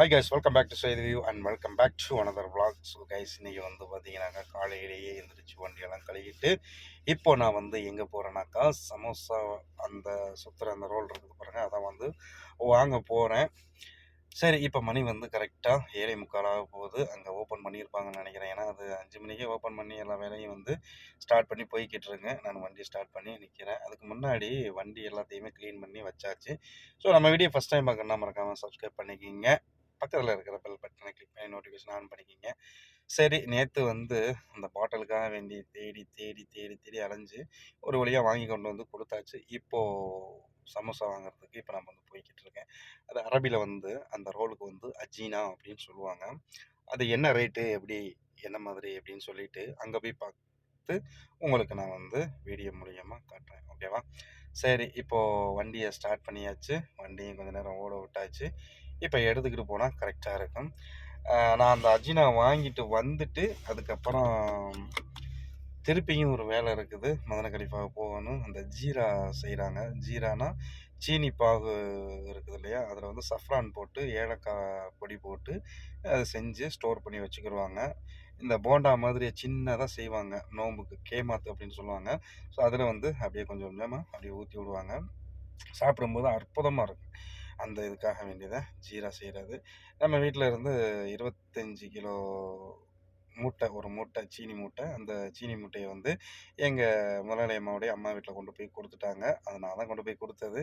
Hi guys welcome back to செய்தி view and welcome back to another vlog. So guys இன்றைக்கி வந்து பார்த்தீங்கன்னாக்கா காலையிலேயே எழுந்திரிச்சு வண்டியெல்லாம் கழுவிட்டு இப்போ நான் வந்து எங்கே போகிறேன்னாக்கா சமோசா அந்த சுற்றுற அந்த ரோல் இருக்குது பாருங்கள் அதை வந்து வாங்க போகிறேன் சரி இப்போ மணி வந்து கரெக்டாக ஏழை முக்காலாக போகுது. அங்கே ஓப்பன் பண்ணியிருப்பாங்கன்னு நினைக்கிறேன். ஏன்னா அது அஞ்சு மணிக்கே ஓப்பன் பண்ணி எல்லா வேலையும் வந்து ஸ்டார்ட் பண்ணி போய்கிட்டுருங்க நான் வண்டி ஸ்டார்ட் பண்ணி நிற்கிறேன் அதுக்கு முன்னாடி வண்டி எல்லாத்தையுமே க்ளீன் பண்ணி வச்சாச்சு. ஸோ நம்ம வீடியோ ஃபஸ்ட் டைம் பார்க்கணுன்னா மறக்காமல் சப்ஸ்கிரைப் பண்ணிக்கிங்க. பக்கத்தில் இருக்கிற பெல் பட்டனை கிளிக் பண்ணி நோட்டிஃபிகேஷன் ஆன் பண்ணிக்கிங்க. சரி நேற்று வந்து அந்த பாட்டிலுக்காக வேண்டி தேடி தேடி தேடி தேடி அலைஞ்சு ஒரு வழியாக வாங்கி கொண்டு வந்து கொடுத்தாச்சு. இப்போது சமோசா வாங்குறதுக்கு இப்போ நம்ம வந்து போய்கிட்டு இருக்கேன். அது அரபியில் வந்து அந்த ரோலுக்கு வந்து அஜீனா அப்படின்னு சொல்லுவாங்க. அது என்ன ரேட்டு எப்படி என்ன மாதிரி அப்படின்னு சொல்லிட்டு அங்கே போய் பார்த்து உங்களுக்கு நான் வந்து வீடியோ மூலியமாக காட்டுறேன். ஓகேவா சரி இப்போது வண்டியை ஸ்டார்ட் பண்ணியாச்சு. வண்டியும் கொஞ்சம் நேரம் ஓட விட்டாச்சு. இப்போ எடுத்துக்கிட்டு போனால் கரெக்டாக இருக்கும். நான் அந்த அஜினா வாங்கிட்டு வந்துட்டு அதுக்கப்புறம் திருப்பியும் ஒரு வேலை இருக்குது. மதன கழிப்பாக போகணும். அந்த ஜீரா செய்கிறாங்க ஜீரானா சீனி பாகு இருக்குது இல்லையா? அதில் வந்து சஃப்ரான் போட்டு ஏலக்காய் பொடி போட்டு அதை செஞ்சு ஸ்டோர் பண்ணி வச்சுக்கிடுவாங்க இந்த போண்டா மாதிரி சின்னதாக செய்வாங்க. நோம்புக்கு கேமாத்து அப்படின்னு சொல்லுவாங்க. ஸோ அதில் வந்து அப்படியே கொஞ்சம் கொஞ்சமாக அப்படியே ஊற்றி விடுவாங்க. சாப்பிடும்போது அற்புதமாக இருக்கும். அந்த இதுக்காக வேண்டியதை ஜீரா செய்கிறது நம்ம வீட்டில் இருந்து இருபத்தஞ்சி கிலோ மூட்டை ஒரு மூட்டை சீனி மூட்டை அந்த சீனி மூட்டையை வந்து எங்கள் முதலாளி அம்மாவுடைய அம்மா வீட்டில் கொண்டு போய் கொடுத்துட்டாங்க. அதை நான் தான் கொண்டு போய் கொடுத்தது.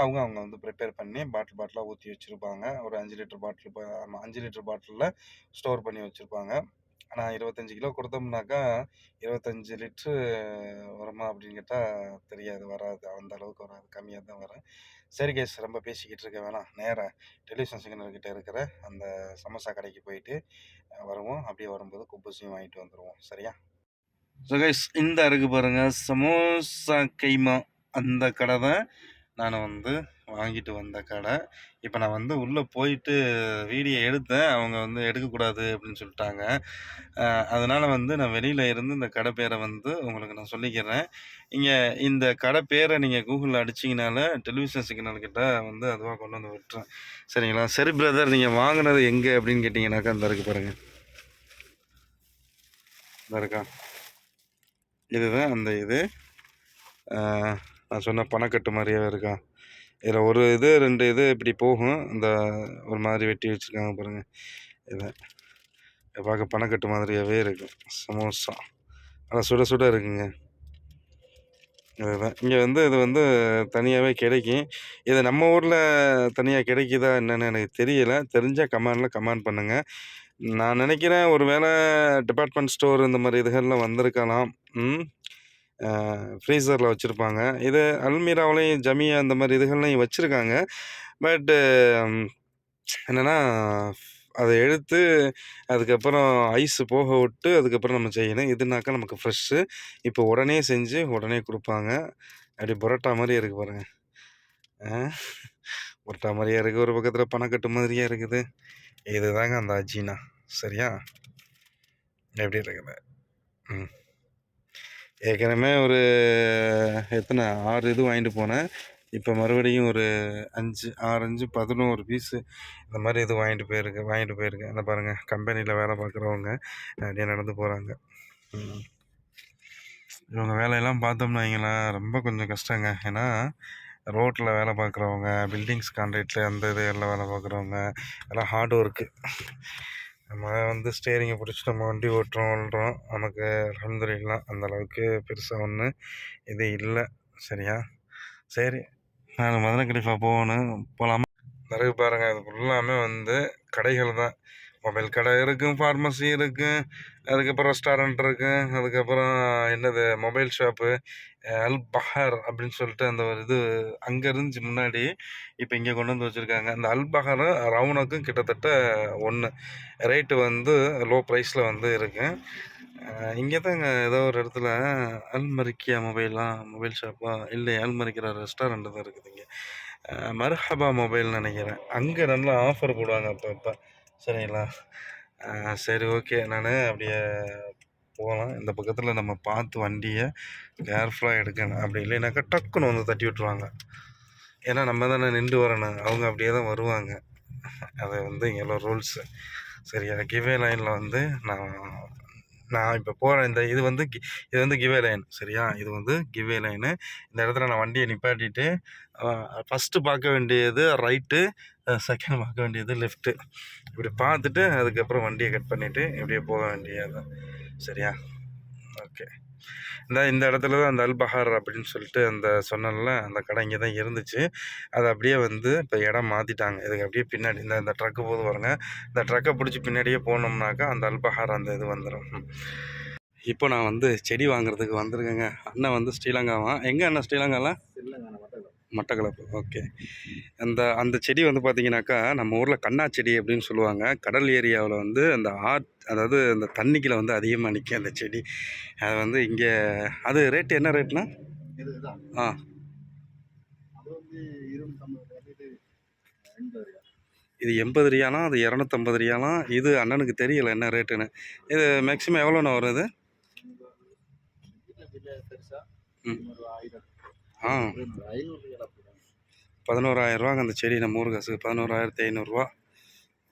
அவங்க அவங்க வந்து ப்ரிப்பேர் பண்ணி பாட்டில் பாட்டிலாக ஊற்றி வச்சுருப்பாங்க. ஒரு அஞ்சு லிட்டர் பாட்டில் ஆமாம் அஞ்சு லிட்டர் பாட்டிலில் ஸ்டோர் பண்ணி வச்சுருப்பாங்க. ஆனால் இருபத்தஞ்சி கிலோ கொடுத்தோம்னாக்கா இருபத்தஞ்சி லிட்ரு வருமா அப்படின்னு கேட்டால் தெரியாது வராது. அந்த அளவுக்கு வராது. கம்மியாக தான் வரும். சரி கேஸ் ரொம்ப பேசிக்கிட்டு இருக்க வேணாம். நேராக டெலிவிஷன் சிக்னல்கிட்ட இருக்கிற அந்த சமோசா கடைக்கு போயிட்டு வருவோம். அப்படியே வரும்போது குப்பூசியும் வாங்கிட்டு வந்துடுவோம் சரியா? ஸோ கைஸ் இந்த இருக்கு பாருங்கள் சமோசா கைமா அந்த கடை தான் நான் வந்து வாங்கிட்டு வந்த கடை. இப்போ நான் வந்து உள்ளே போயிட்டு வீடியோ எடுத்தேன். அவங்க வந்து எடுக்கக்கூடாது அப்படின்னு சொல்லிட்டாங்க. அதனால் வந்து நான் வெளியில் இருந்து இந்த கடை பேரை வந்து உங்களுக்கு நான் சொல்லிக்கிறேன். இங்கே இந்த கடை பேரை நீங்கள் கூகுளில் அடிச்சிங்கனால டெலிவிஷன் சிக்னல் கிட்டே வந்து அதுவாக கொண்டு வந்து விட்டுறேன். சரிங்களா? சரி பிரதர் நீங்கள் வாங்கினது எங்கே அப்படின்னு கேட்டிங்கனாக்கா இந்த இருக்கு பாருங்கள் இந்த இருக்கா? இதுதான் அந்த இது. நான் சொன்ன பணக்கட்டு மாதிரியே இருக்கா? இதில் ஒரு இது ரெண்டு இது இப்படி போகும். இந்த ஒரு மாதிரி வெட்டி வச்சுருக்காங்க பாருங்கள் இதை பார்க்க பணக்கட்டு மாதிரியாகவே இருக்கும். சமோசா. நல்லா சுட சுட இருக்குங்க. இதுதான் இங்கே வந்து இது வந்து தனியாகவே கிடைக்கும். இது நம்ம ஊரில் தனியாக கிடைக்குதா என்னென்னு எனக்கு தெரியலை. தெரிஞ்சால் கமெண்டில் கமெண்ட் பண்ணுங்கள் நான் நினைக்கிறேன் ஒரு வேளை டிபார்ட்மெண்ட் ஸ்டோர் இந்த மாதிரி இதுகள்லாம் வந்திருக்கலாம். ம்? ஃப்ரீசரில் வச்சுருப்பாங்க. இது அல்மீராவிலையும் ஜமியா அந்த மாதிரி இதுகள்லையும் வச்சுருக்காங்க. பட்டு என்னென்னா அதை எடுத்து அதுக்கப்புறம் ஐஸு போக விட்டு அதுக்கப்புறம் நம்ம செய்யணும். இதுனாக்கா நமக்கு ஃப்ரெஷ்ஷு இப்போ உடனே செஞ்சு உடனே கொடுப்பாங்க. அப்படி பரோட்டா மாதிரி இருக்குது பாருங்க. ஆ, பரோட்டா மாதிரியே இருக்குது ஒரு பக்கத்தில் பணக்கட்டு மாதிரியே இருக்குது. இதுதாங்க அந்த அஜீனா. சரியா? எப்படி இருக்குது? ம். ஏற்கனவே ஒரு எத்தனை ஆறு இது வாங்கிட்டு போனேன். இப்போ மறுபடியும் ஒரு அஞ்சு ஆறு அஞ்சு பதினோரு பீஸு இந்த மாதிரி இது வாங்கிட்டு போயிருக்கு வாங்கிட்டு போயிருக்கேன் அந்த பாருங்கள் கம்பெனியில் வேலை பார்க்குறவங்க அப்படியே நடந்து போகிறாங்க இவங்க வேலையெல்லாம் பார்த்தோம்னா வைங்களேன் ரொம்ப கொஞ்சம் கஷ்டங்க. ஏன்னா ரோட்டில் வேலை பார்க்குறவங்க பில்டிங்ஸ் கான்ட்ராக்டில் அந்த இது எல்லாம் வேலை பார்க்குறவங்க எல்லாம் ஹார்ட் ஒர்க்கு நம்ம வந்து ஸ்டேரிங்கை பிடிச்சி நம்ம வண்டி ஓட்டுறோம் ஓட்டுறோம் நமக்கு அலமதுல்லாம் அந்தளவுக்கு பெருசாக ஒன்று இது இல்லை. சரியா? சரி. நான் மதுரை கலிஃபா போகணும் போகலாமா நிறைய பாருங்கள் அது ஃபுல்லாமே வந்து கடைகள் தான். மொபைல் கடை இருக்கும் ஃபார்மசி இருக்கும் அதுக்கப்புறம் ரெஸ்டாரண்ட் இருக்கும் அதுக்கப்புறம் என்னது மொபைல் ஷாப்பு அல் பஹர் அப்படின்னு சொல்லிட்டு அந்த ஒரு இது அங்கே இருந்துச்சு முன்னாடி இப்போ இங்கே கொண்டு வந்து வச்சுருக்காங்க. அந்த அல் பஹரும் ரவுனுக்கும் கிட்டத்தட்ட ஒன்று ரேட்டு வந்து லோ ப்ரைஸில் வந்து இருக்கு. இங்கே தாங்க ஏதோ ஒரு இடத்துல அல்மரிக்கியா மொபைலா மொபைல் ஷாப்பா இல்லை அல்மரிக்கிற ரெஸ்டாரண்ட் தான் இருக்குது இங்கே. மர்ஹபா மொபைல்னு நினைக்கிறேன். அங்கே நல்லா ஆஃபர் போடுவாங்க அப்போ அப்போ சரிங்களா? சரி ஓகே. நான் அப்படியே போகலாம் இந்த பக்கத்தில் நம்ம பார்த்து வண்டியை கேர்ஃபுல்லாக எடுக்கணும். அப்படி இல்லைனாக்கா டக்குன்னு வந்து தட்டி விட்ருவாங்க ஏன்னா நம்ம தானே நின்று வரணும். அவங்க அப்படியே தான் வருவாங்க. அது வந்து இங்கே ரூல்ஸு சரியா கிவே லைனில் வந்து நான் நான் இப்போ போகிறேன் இந்த இது வந்து கி- இது வந்து கிவே லைன் சரியா? இது வந்து கிவே லைனு இந்த இடத்துல நான் வண்டியை நிப்பாட்டிட்டு ஃபஸ்ட்டு பார்க்க வேண்டியது ரைட்டு செகண்ட் பார்க்க வேண்டியது லெஃப்ட்டு இப்படி பார்த்துட்டு அதுக்கப்புறம் வண்டியை கட் பண்ணிவிட்டு இப்படியே போக வேண்டியது சரியா? ஓகே. இந்த இந்த இடத்துல தான் அந்த அல்பஹார் அப்படின்னு சொல்லிட்டு அந்த சொன்னல அந்த கடை இங்கே தான் இருந்துச்சு. அது அப்படியே வந்து இப்போ இடம் மாற்றிட்டாங்க இதுக்கு அப்படியே பின்னாடி இந்த இந்த ட்ரக்கு போது பாருங்க. இந்த ட்ரக்கை பிடிச்சி பின்னாடியே போனோம்னாக்கா அந்த அல்பஹார் அந்த இது வந்துடும் இப்போ நான் வந்து செடி வாங்குறதுக்கு வந்திருக்கேங்க. அண்ணன் வந்து ஸ்ரீலங்காவான் எங்கே அண்ணன் ஸ்ரீலங்காவில் மட்டக்களப்பு. ஓகே. அந்த அந்த செடி வந்து பார்த்தீங்கன்னாக்கா நம்ம ஊரில் கண்ணா செடி அப்படின்னு சொல்லுவாங்க. கடல் ஏரியாவில் வந்து அந்த ஆத் அதாவது அந்த தண்ணிக்குள்ள வந்து அதிகமாக நிற்கும் அந்த செடி. அது வந்து இங்கே அது ரேட்டு என்ன ரேட்னா ஆ. இது எண்பது ரியாலாம் அது இரநூத்தம்பது ரியாலாம் இது அண்ணனுக்கு தெரியல என்ன ரேட்டுன்னு இது மேக்ஸிமம் எவ்வளோண்ணா பெருசா? ம். ஆ. பதினோராயிரரூவாங்க அந்த செடி நம்ம ஊர் காசுக்கு. பதினோராயிரத்தி ஐநூறுரூவா.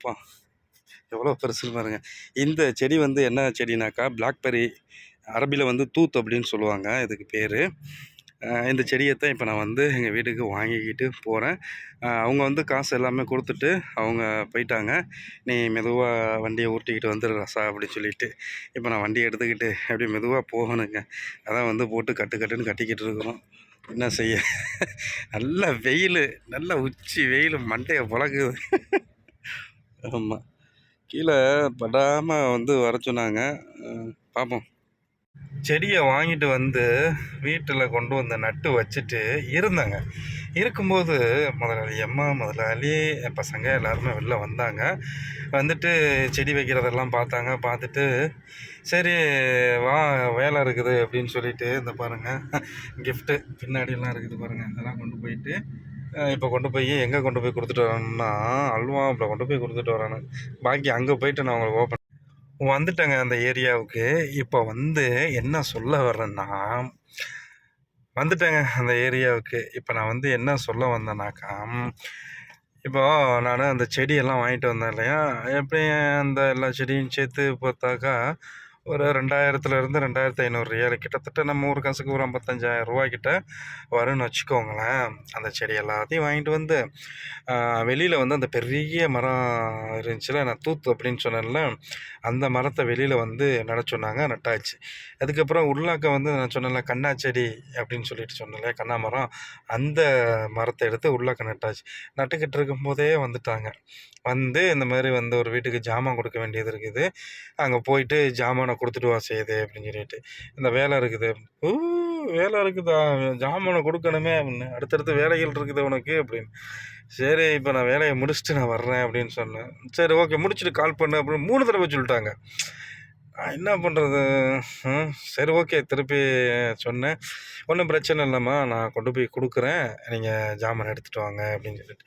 பா எவ்வளோ பெருசுன்னு பாருங்கள் இந்த செடி வந்து என்ன செடினாக்கா பிளாக்பெர்ரி அரபியில் வந்து தூத் அப்படின்னு சொல்லுவாங்க இதுக்கு பேர். இந்த செடியை தான் இப்போ நான் வந்து எங்கள் வீட்டுக்கு வாங்கிக்கிட்டு போகிறேன் அவங்க வந்து காசு எல்லாமே கொடுத்துட்டு அவங்க போயிட்டாங்க. நீ மெதுவாக வண்டியை உருட்டிக்கிட்டு வந்துடு ரசா அப்படின்னு சொல்லிட்டு. இப்போ நான் வண்டியை எடுத்துக்கிட்டு அப்படியே மெதுவாக போகணுங்க. அதான் வந்து போட்டு கட்டு கட்டுன்னு கட்டிக்கிட்டு இருக்கிறோம். என்ன செய்ய? நல்ல வெயில் நல்ல உச்சி வெயில் மண்டையை புழக்குது. ஆமாம் கீழே படாமல் வந்து வர சொன்னாங்க. பார்ப்போம் செடியை வாங்கிட்டு வந்து வீட்டில் கொண்டு வந்து நட்டு வச்சுட்டு இருந்தாங்க. இருக்கும்போது முதலாளி அம்மா முதலாளி பசங்க எல்லாருமே வெளில வந்தாங்க. வந்துட்டு செடி வைக்கிறதெல்லாம் பார்த்தாங்க. பார்த்துட்டு சரி வா வேலை இருக்குது அப்படின்னு சொல்லிட்டு இந்த பாருங்கள் கிஃப்ட்டு பின்னாடியெல்லாம் இருக்குது பாருங்கள் அதெல்லாம் கொண்டு போயிட்டு இப்போ கொண்டு போய் எங்கே கொண்டு போய் கொடுத்துட்டு வரணும்னா அப்படி கொண்டு போய் கொடுத்துட்டு வரேன்னு பாக்கி அங்கே போயிட்டு நான் உங்களுக்கு ஓப்பன் வந்துட்டேங்க அந்த ஏரியாவுக்கு இப்போ வந்து என்ன சொல்ல வர்றேன்னா வந்துட்டேங்க அந்த ஏரியாவுக்கு. இப்போ நான் வந்து என்ன சொல்ல வந்தேனாக்கா இப்போ நான் அந்த செடியெல்லாம் வாங்கிட்டு வந்தேன் இல்லையா? எப்படி அந்த எல்லா செடியும் சேர்த்து பார்த்தாக்கா ஒரு ரெண்டாயிரத்துலேருந்து ரெண்டாயிரத்து ஐநூறு ரியால். கிட்டத்தட்ட நம்ம ஒரு கசுக்கு ஒரு ஐம்பத்தஞ்சாயிரம் ரூபா கிட்ட வரும்னு வச்சுக்கோங்களேன். அந்த செடி எல்லாத்தையும் வாங்கிட்டு வந்து வெளியில் வந்து அந்த பெரிய மரம் இருந்துச்சுல நான் தூத்து அப்படின்னு சொன்னேன்ல அந்த மரத்தை வெளியில் வந்து நட சொன்னாங்க நட்டாச்சு. அதுக்கப்புறம் உள்ளாக்க வந்து நான் சொன்னேன்ல கண்ணா செடி அப்படின்னு சொல்லிட்டு சொன்னேன்ல கண்ணா மரம். அந்த மரத்தை எடுத்து உள்ளாக்க நட்டாச்சு. நட்டுக்கிட்டு இருக்கும்போதே வந்துட்டாங்க. வந்து இந்த மாதிரி வந்து ஒரு வீட்டுக்கு ஜாமான் கொடுக்க வேண்டியது இருக்குது. அங்கே போயிட்டு ஜாமானை கொடுத்துட்டு வா செய்யுது அப்படின்னு சொல்லிட்டு. இந்த வேலை இருக்குது. ஊ வேலை இருக்குதா? ஜாமானை கொடுக்கணுமே அப்படின்னு. அடுத்தடுத்து வேலைகள் இருக்குது உனக்கு அப்படின்னு. சரி இப்போ நான் வேலையை முடிச்சுட்டு நான் வர்றேன் அப்படின்னு சொன்னேன். சரி ஓகே முடிச்சுட்டு கால் பண்ணு அப்படின்னு மூணு தடவை சொல்லிட்டாங்க. என்ன பண்ணுறது சரி ஓகே. திருப்பி சொன்னேன். ஒன்றும் பிரச்சனை இல்லைம்மா. நான் கொண்டு போய் கொடுக்குறேன். நீங்கள் ஜாமான் எடுத்துகிட்டு வாங்க அப்படின்னு சொல்லிட்டு.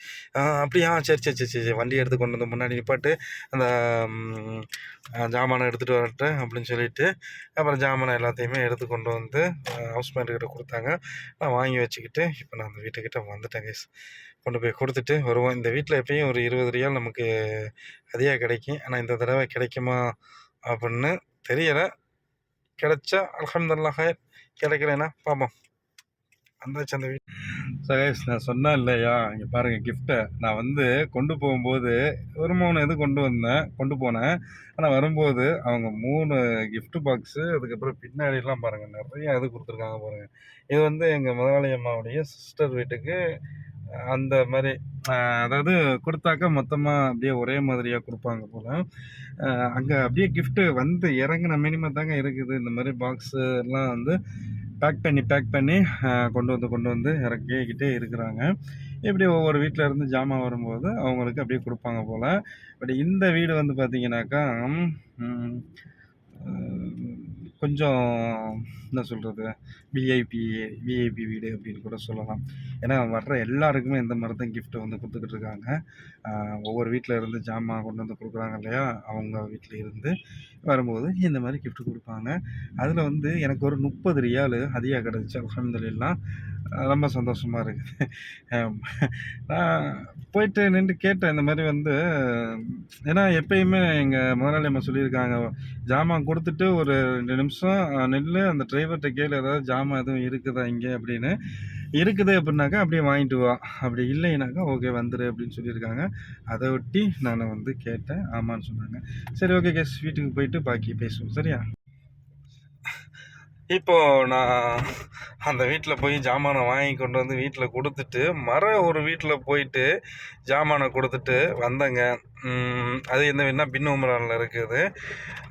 அப்படியா? சரி சரி சரி சரி. வண்டி எடுத்து கொண்டு வந்து முன்னாடி நிப்பாட்டு. அந்த ஜாமானை எடுத்துகிட்டு வரட்டேன் அப்படின்னு சொல்லிட்டு அப்புறம் ஜாமானை எல்லாத்தையுமே எடுத்து கொண்டு வந்து ஹவுஸ் கிட்ட கொடுத்தாங்க. நான் வாங்கி வச்சுக்கிட்டு இப்போ நான் அந்த வீட்டுக்கிட்ட வந்துட்டேன் கைஸ் கொண்டு போய் கொடுத்துட்டு வருவோம். இந்த வீட்டில் எப்பயும் ஒரு இருபது ரியால் நமக்கு அதிகம் கிடைக்கும். ஆனால் இந்த தடவை கிடைக்குமா? அப்படின்னு தெரியலை. கிடைச்சா அலமதுல்லா ஹயர் கிடைக்கலன்னா பார்ப்போம் வந்தாச்சு அந்த வீடு. சகேஷ் நான் சொன்னேன் இல்லையா? இங்கே பாருங்கள் கிஃப்ட்டை நான் வந்து கொண்டு போகும்போது ஒரு மூணு இது கொண்டு வந்தேன் கொண்டு போனேன். ஆனால் வரும்போது அவங்க மூணு கிஃப்ட் பாக்ஸு அதுக்கப்புறம் பின்னாடிலாம் பாருங்கள் நிறைய இது கொடுத்துருக்காங்க பாருங்கள் இது வந்து எங்கள் முதலாளி அம்மாவுடைய சிஸ்டர் வீட்டுக்கு அந்த மாதிரி அதாவது கொடுத்தாக்கா மொத்தமாக அப்படியே ஒரே மாதிரியாக கொடுப்பாங்க போல். அங்கே அப்படியே கிஃப்ட்டு வந்து இறங்குன மினிமம் தாங்க இருக்குது. இந்த மாதிரி பாக்ஸு எல்லாம் வந்து பேக் பண்ணி பேக் பண்ணி கொண்டு வந்து கொண்டு வந்து இறக்கிக்கிட்டே இருக்கிறாங்க. இப்படி ஒவ்வொரு வீட்டில் இருந்து ஜாமான் வரும்போது அவங்களுக்கு அப்படியே கொடுப்பாங்க போல். பட் இந்த வீடு வந்து பார்த்தீங்கன்னாக்கா கொஞ்சம் என்ன சொல்கிறது விஐபி விஐபி வீடு அப்படின்னு கூட சொல்லலாம். ஏன்னா வர்ற எல்லாருக்குமே இந்த மாதிரி தான் கிஃப்ட்டு வந்து கொடுத்துக்கிட்டு இருக்காங்க. ஒவ்வொரு வீட்டில் இருந்து ஜாமான் கொண்டு வந்து கொடுக்குறாங்க இல்லையா? அவங்க வீட்டில் இருந்து வரும்போது இந்த மாதிரி கிஃப்ட் கொடுப்பாங்க. அதில் வந்து எனக்கு ஒரு முப்பது ரியாலு அதிகம் கிடச்சி அல்ஹம்துலில்லாஹ் ரொம்ப சந்தோஷமாக இருக்குது. நான் போயிட்டு நின்று கேட்டேன் இந்த மாதிரி வந்து ஏன்னா எப்பயுமே எங்கள் முதலாளி அம்மா சொல்லியிருக்காங்க ஜாமான் கொடுத்துட்டு ஒரு ரெண்டு நிமிஷம் நெல் அந்த டிரைவர்கிட்ட கேளு ஏதாவது ஜாமான் எதுவும் இருக்குதா இங்கே அப்படின்னு. இருக்குது அப்படின்னாக்கா அப்படியே வாங்கிட்டு வா. அப்படி இல்லைனாக்கா ஓகே வந்துடு அப்படின்னு சொல்லியிருக்காங்க. அதை ஒட்டி நான் வந்து கேட்டேன். ஆமான்னு சொன்னாங்க. சரி ஓகே கேஸ் வீட்டுக்கு போயிட்டு பாக்கி பேசுவோம். சரியா? இப்போ நான் அந்த வீட்டில் போய் ஜாமானை வாங்கி கொண்டு வந்து வீட்டில் கொடுத்துட்டு மர ஒரு வீட்டில் போயிட்டு ஜாமானை கொடுத்துட்டு வந்தேங்க. அது எந்த வீடுனா பின் உமரானில் இருக்குது.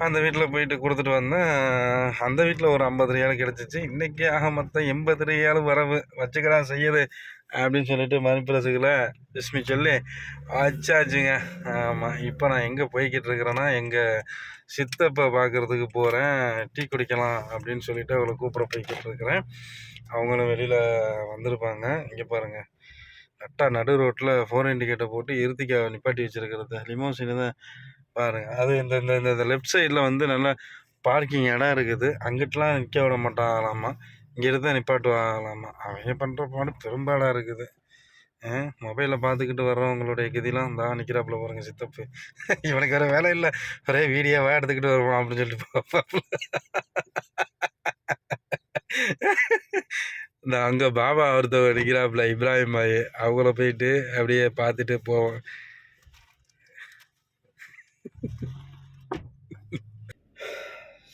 அந்த வீட்டில் போயிட்டு கொடுத்துட்டு வந்தேன். அந்த வீட்டில் ஒரு ஐம்பது ரியால் கிடச்சிச்சு. இன்றைக்கி ஆக மொத்தம் எண்பது ரியால் வரவு. வச்சுக்கிறா செய்யுது அப்படின்னு சொல்லிட்டு மணிப்பிரசுகளை விஸ்மி சொல்லி அச்சாச்சுங்க. ஆமாம் இப்போ நான் எங்கே போய்கிட்டு இருக்கிறேன்னா எங்கள் சித்தப்பை பார்க்குறதுக்கு போகிறேன் டீ குடிக்கலாம் அப்படின்னு சொல்லிட்டு அவளை கூப்பிட போய்கிட்டு இருக்கிறேன். அவங்களும் வெளியில் வந்திருப்பாங்க. இங்கே பாருங்கள் கரெக்டாக நடு ரோட்டில் ஃபோர் இண்டிகேட்டர் போட்டு இறுதிக்காக நிப்பாட்டி வச்சுருக்கிறது. லிமோசினு தான் பாருங்கள் அது இந்த இந்த இந்த- இந்த லெஃப்ட் சைடில் வந்து நல்லா பார்க்கிங் இடம் இருக்குது. அங்கிட்டலாம் நிற்க விட மாட்டாங்களாமா? இங்கிட்டு தான் நிப்பாட்டுவாங்களாமா அவங்க பண்ணுற பாடு? பெரும்பாடாக இருக்குது. மொபைலில் பார்த்துக்கிட்டு வர்றவங்களுடைய கதிலாம் தான் நிற்கிறாப்புல பாருங்க சித்தப்பு. இவனுக்கு வேறு வேலை இல்லை. ஒரே வீடியோவாக எடுத்துக்கிட்டு வருவான் அப்படின்னு சொல்லிட்டு பார்ப்பாப்புல இந்த அங்கே பாபா ஒருத்தவங்க நிற்கிறாப்புல இப்ராஹிம் பாய். அவங்கள போயிட்டு அப்படியே பார்த்துட்டு போவோம்.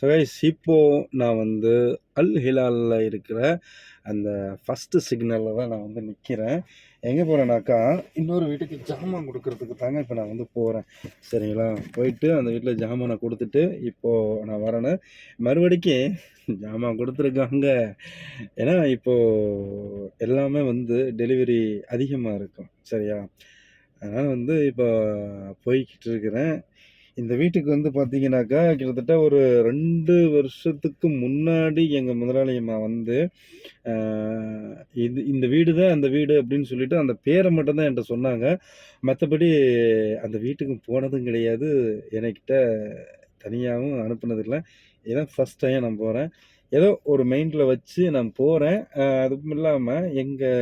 கைஸ் இப்போ நான் வந்து அல் ஹிலாலில் இருக்கிற அந்த ஃபஸ்ட்டு சிக்னலில் தான் நான் வந்து நிற்கிறேன் எங்கே போகிறேன்னாக்கா இன்னொரு வீட்டுக்கு ஜாமான் கொடுக்கறதுக்கு தாங்க இப்போ நான் வந்து போகிறேன் சரிங்களா? போயிட்டு அந்த வீட்டில் ஜாமானை கொடுத்துட்டு இப்போது நான் வரேன்னு மறுபடிக்கு ஜாமான் கொடுத்துருக்காங்க. ஏன்னா இப்போது எல்லாமே வந்து டெலிவரி அதிகமாக இருக்கும். சரியா? அதனால் வந்து இப்போ போய்கிட்டு இருக்கிறேன். இந்த வீட்டுக்கு வந்து பார்த்தீங்கன்னாக்கா கிட்டத்தட்ட ஒரு ரெண்டு வருஷத்துக்கு முன்னாடி எங்கள் முதலாளி அம்மா வந்து இது இந்த வீடு தான் அந்த வீடு அப்படின்னு சொல்லிட்டு அந்த பேரை மட்டும்தான் என்கிட்ட சொன்னாங்க. மற்றபடி அந்த வீட்டுக்கு போனதும் கிடையாது. என்கிட்ட தனியாகவும் அனுப்புனதில்லை. இதான் ஃபஸ்ட் டைம் நான் போகிறேன் ஏதோ ஒரு மைண்டில் வச்சு நான் போகிறேன் அதுவும் இல்லாமல் எங்கள்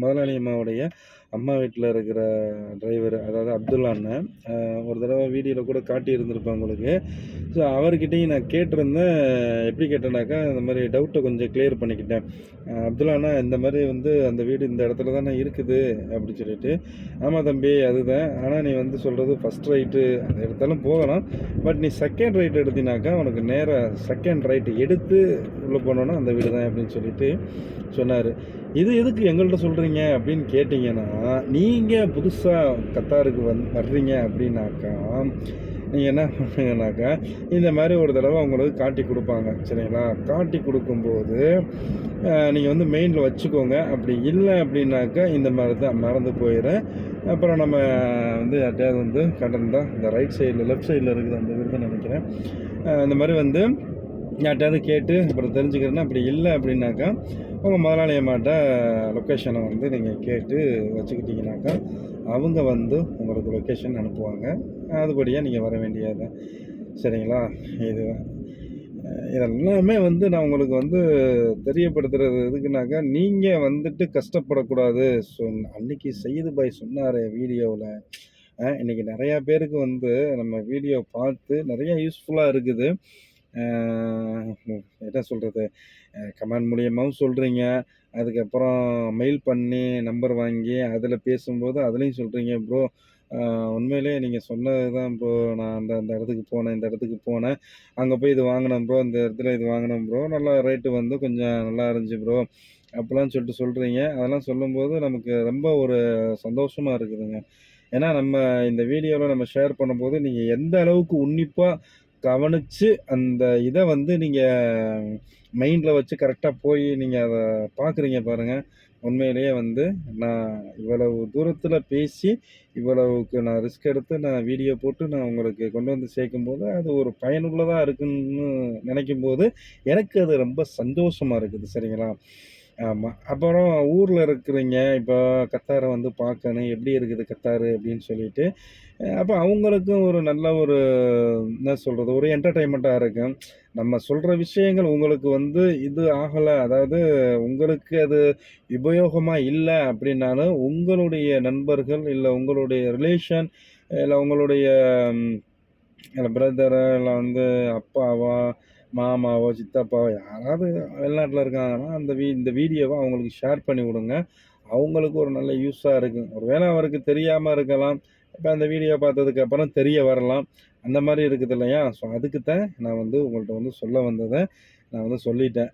முதலாளி அம்மாவுடைய அம்மா வீட்டில் இருக்கிற டிரைவர் அதாவது அப்துல்லா அண்ணன் ஒரு தடவை வீடியோவில் கூட காட்டியிருந்திருப்பேன் உங்களுக்கு. ஸோ அவர்கிட்டையும் நான் கேட்டிருந்தேன். எப்படி கேட்டேனாக்கா இந்த மாதிரி டவுட்டை கொஞ்சம் கிளியர் பண்ணிக்கிட்டேன். அப்துல்லா அண்ணா இந்த மாதிரி வந்து அந்த வீடு இந்த இடத்துல தானே இருக்குது அப்படின்னு சொல்லிட்டு. ஆமாம் தம்பி அதுதான். ஆனால் நீ வந்து சொல்கிறது ஃபஸ்ட் ரைட்டு அதை எடுத்தாலும் போகலாம். பட் நீ செகண்ட் ரைட் எடுத்தினாக்கா உனக்கு நேராக செகண்ட் ரைட்டு எடுத்து உள்ளே போனோன்னா அந்த வீடு தான் அப்படின்னு சொல்லிட்டு சொன்னார். இது எதுக்கு எங்கள்கிட்ட சொல்கிறீங்க அப்படின்னு கேட்டிங்கன்னா நீங்கள் புதுசாக கத்தாருக்கு வந் வர்றீங்க அப்படின்னாக்கா நீங்கள் என்ன பண்ணுங்கனாக்கா இந்த மாதிரி ஒரு தடவை உங்களுக்கு காட்டி கொடுப்பாங்க சரிங்களா? காட்டி கொடுக்கும்போது நீங்கள் வந்து மெயினில் வச்சுக்கோங்க. அப்படி இல்லை அப்படின்னாக்கா இந்த மாதிரி தான் மறந்து போயிடும் அப்புறம் நம்ம வந்து யார்ட்டையாவது வந்து கடன் தான் இந்த ரைட் சைடில் லெஃப்ட் சைடில் இருக்குது அந்த வீடு தான் நினைக்கிறேன் இந்த மாதிரி வந்து யார்கிட்டயாவது கேட்டு அப்புறம் தெரிஞ்சுக்கிறேன்னா அப்படி இல்லை அப்படின்னாக்கா உங்கள் முதலாளியம்மாட்ட லொக்கேஷனை வந்து நீங்கள் கேட்டு வச்சுக்கிட்டிங்கனாக்கா அவங்க வந்து உங்களுக்கு லொக்கேஷன் அனுப்புவாங்க. அதுபடியாக நீங்கள் வர வேண்டியது. சரிங்களா? இது இதெல்லாமே வந்து நான் உங்களுக்கு வந்து தெரியப்படுத்துறது எதுக்குனாக்கா நீங்கள் வந்துட்டு கஷ்டப்படக்கூடாது. ஸோ அன்னைக்கு சையது பாய் சொன்னார் வீடியோவில். இன்றைக்கி நிறையா பேருக்கு வந்து நம்ம வீடியோ பார்த்து நிறையா யூஸ்ஃபுல்லாக இருக்குது. என்ன சொல்கிறது கமெண்ட் மூலியமாகவும் சொல்கிறீங்க அதுக்கப்புறம் மெயில் பண்ணி நம்பர் வாங்கி அதில் பேசும்போது அதுலேயும் சொல்கிறீங்க ப்ரோ உண்மையிலே நீங்கள் சொன்னது தான் ப்ரோ நான் அந்த அந்த இடத்துக்கு போனேன் இந்த இடத்துக்கு போனேன். அங்கே போய் இது வாங்கினேன் ப்ரோ இந்த இடத்துல இது வாங்கினேன் ப்ரோ நல்லா ரேட்டு வந்து கொஞ்சம் நல்லா இருந்துச்சு ப்ரோ அப்படிலாம் சொல்லிட்டு சொல்கிறீங்க அதெல்லாம் சொல்லும்போது நமக்கு ரொம்ப ஒரு சந்தோஷமாக இருக்குதுங்க. ஏன்னா நம்ம இந்த வீடியோவில் நம்ம ஷேர் பண்ணும்போது நீங்கள் எந்த அளவுக்கு உன்னிப்பாக கவனித்து அந்த இதை வந்து நீங்கள் மைண்டில் வச்சு கரெக்டாக போய் நீங்கள் அதை பார்க்குறீங்க பாருங்கள் உண்மையிலேயே வந்து நான் இவ்வளவு தூரத்தில் பேசி இவ்வளவுக்கு நான் ரிஸ்க் எடுத்து நான் வீடியோ போட்டு நான் உங்களுக்கு கொண்டு வந்து சேர்க்கும்போது அது ஒரு பயனுள்ளதாக இருக்குன்னு நினைக்கும் போது எனக்கு அது ரொம்ப சந்தோஷமாக இருக்குது சரிங்களா? ஆமாம் அப்புறம் ஊரில் இருக்கிறீங்க. இப்போ கத்தாரை வந்து பார்க்கணும் எப்படி இருக்குது கத்தாரு? அப்படின்னு சொல்லிட்டு அப்போ அவங்களுக்கும் ஒரு நல்ல ஒரு என்ன சொல்கிறது ஒரு என்டர்டைன்மெண்ட்டாக இருக்கும். நம்ம சொல்கிற விஷயங்கள் உங்களுக்கு வந்து இது ஆகலை. அதாவது உங்களுக்கு அது உபயோகமாக இல்லை அப்படின்னாலும் உங்களுடைய நண்பர்கள் இல்லை உங்களுடைய ரிலேஷன் இல்லை உங்களுடைய பிரதரை இல்லை வந்து அப்பாவா மாமாவோ சித்தப்பாவோ யாராவது வெளிநாட்டில் இருக்காங்கன்னா அந்த வீ இந்த வீடியோவை அவங்களுக்கு ஷேர் பண்ணி விடுங்க. அவங்களுக்கு ஒரு நல்ல யூஸாக இருக்கும். ஒரு வேளை அவருக்கு தெரியாமல் இருக்கலாம். இப்போ அந்த வீடியோ பார்த்ததுக்கப்புறம் தெரிய வரலாம். அந்த மாதிரி இருக்குது இல்லையா? ஸோ அதுக்கு தான் நான் வந்து உங்கள்கிட்ட வந்து சொல்ல வந்ததை நான் வந்து சொல்லிட்டேன்.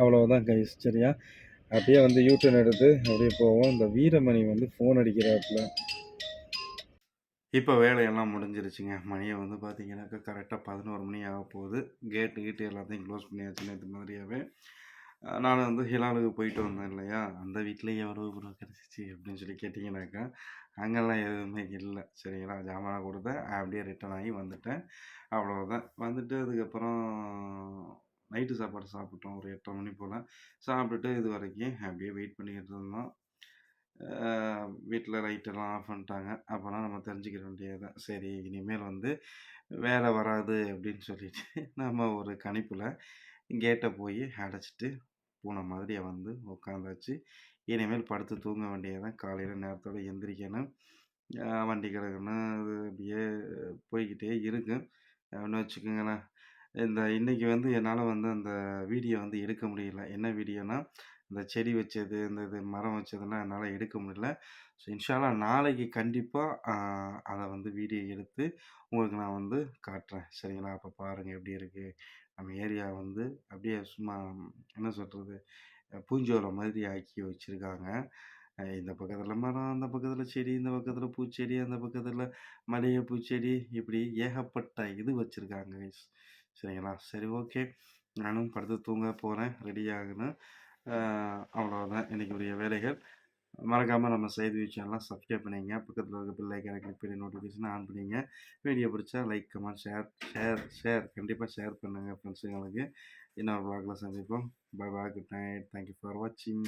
அவ்வளோதான் கை சரியா? அப்படியே வந்து யூட்டன் எடுத்து அப்படியே போவோம். இந்த வீரமணி வந்து ஃபோன் அடிக்கிறாப்புல. இப்போ வேலையெல்லாம் முடிஞ்சிருச்சுங்க. மணியை வந்து பார்த்தீங்கன்னாக்கா கரெக்டாக பதினோரு மணி ஆக போகுது. கேட்டு கீட்டு எல்லாத்தையும் க்ளோஸ் பண்ணியாச்சு நேற்று மாதிரியாகவே நான் வந்து ஹிலாலுக்கு போயிட்டு வந்தேன் இல்லையா? அந்த வீட்டில் எவ்வளோ ப்ரோ கிடச்சிச்சு அப்படின்னு சொல்லி கேட்டிங்கனாக்கா அங்கெல்லாம் எதுவுமே இல்லை. சரிங்களா ஜாமானை கொடுத்தேன். அப்படியே ரிட்டர்ன் ஆகி வந்துட்டேன். அவ்வளோதான் வந்துட்டு அதுக்கப்புறம் நைட்டு சாப்பாடு சாப்பிட்டோம். ஒரு எட்டரை மணி போல். சாப்பிட்டுட்டு இது வரைக்கும் அப்படியே வெயிட் பண்ணிக்கிட்டு இருந்தோம். வீட்டில் லைட்டெல்லாம் ஆஃப் பண்ணிட்டாங்க. அப்போலாம் நம்ம தெரிஞ்சுக்கிற வேண்டியதுதான். சரி இனிமேல் வந்து வேலை வராது அப்படின்னு சொல்லிட்டு நம்ம ஒரு கணிப்பில் கேட்டை போய் அடைச்சிட்டு பூனை மாதிரியே வந்து உட்காந்தாச்சு இனிமேல் படுத்து தூங்க வேண்டியதான் காலையில் நேரத்தோட எந்திரிக்கணும். வண்டி கிடக்கணும் அது அப்படியே போய்க்கிட்டே இருக்கும் அப்படின்னு வச்சுக்கோங்களேன். இந்த இன்னைக்கு வந்து என்னால் வந்து அந்த வீடியோ வந்து எடுக்க முடியல. என்ன வீடியோனால் இந்த செடி வச்சது இந்த இது மரம் வச்சதெல்லாம் என்னால் எடுக்க முடியல. ஸோ இன்ஷாலா நாளைக்கு கண்டிப்பாக அதை வந்து வீடியோ எடுத்து உங்களுக்கு நான் வந்து காட்டுறேன். சரிங்களா? அப்போ பாருங்கள் எப்படி இருக்குது நம்ம ஏரியா வந்து அப்படியே சும்மா என்ன சொல்கிறது பூஞ்சோலை மாதிரி ஆக்கி வச்சுருக்காங்க. இந்த பக்கத்தில் மரம் அந்த பக்கத்தில் செடி இந்த பக்கத்தில் பூச்செடி அந்த பக்கத்தில் மளிகை பூச்செடி இப்படி ஏகப்பட்ட இது வச்சுருக்காங்க சரிங்களா? சரி ஓகே நானும் படுத்து தூங்க போகிறேன் ரெடி ஆகணும் அவ்வளோதான் இன்றைக்கி உரிய வேலைகள். மறக்காமல் நம்ம செய்தி சேனலாம் சப்ஸ்கிரைப் பண்ணிங்க. பக்கத்தில் இருக்க பில் ஐக்கான கிளிக் பண்ணி நோட்டிஃபிகேஷன் ஆன் பண்ணிங்க. வீடியோ பிடிச்சா like comment share share share கண்டிப்பாக ஷேர் பண்ணுங்கள் ஃப்ரெண்ட்ஸுங்களுக்கு இன்னொரு vlogல சந்திப்போம். Bye bye good night thank you for வாட்சிங்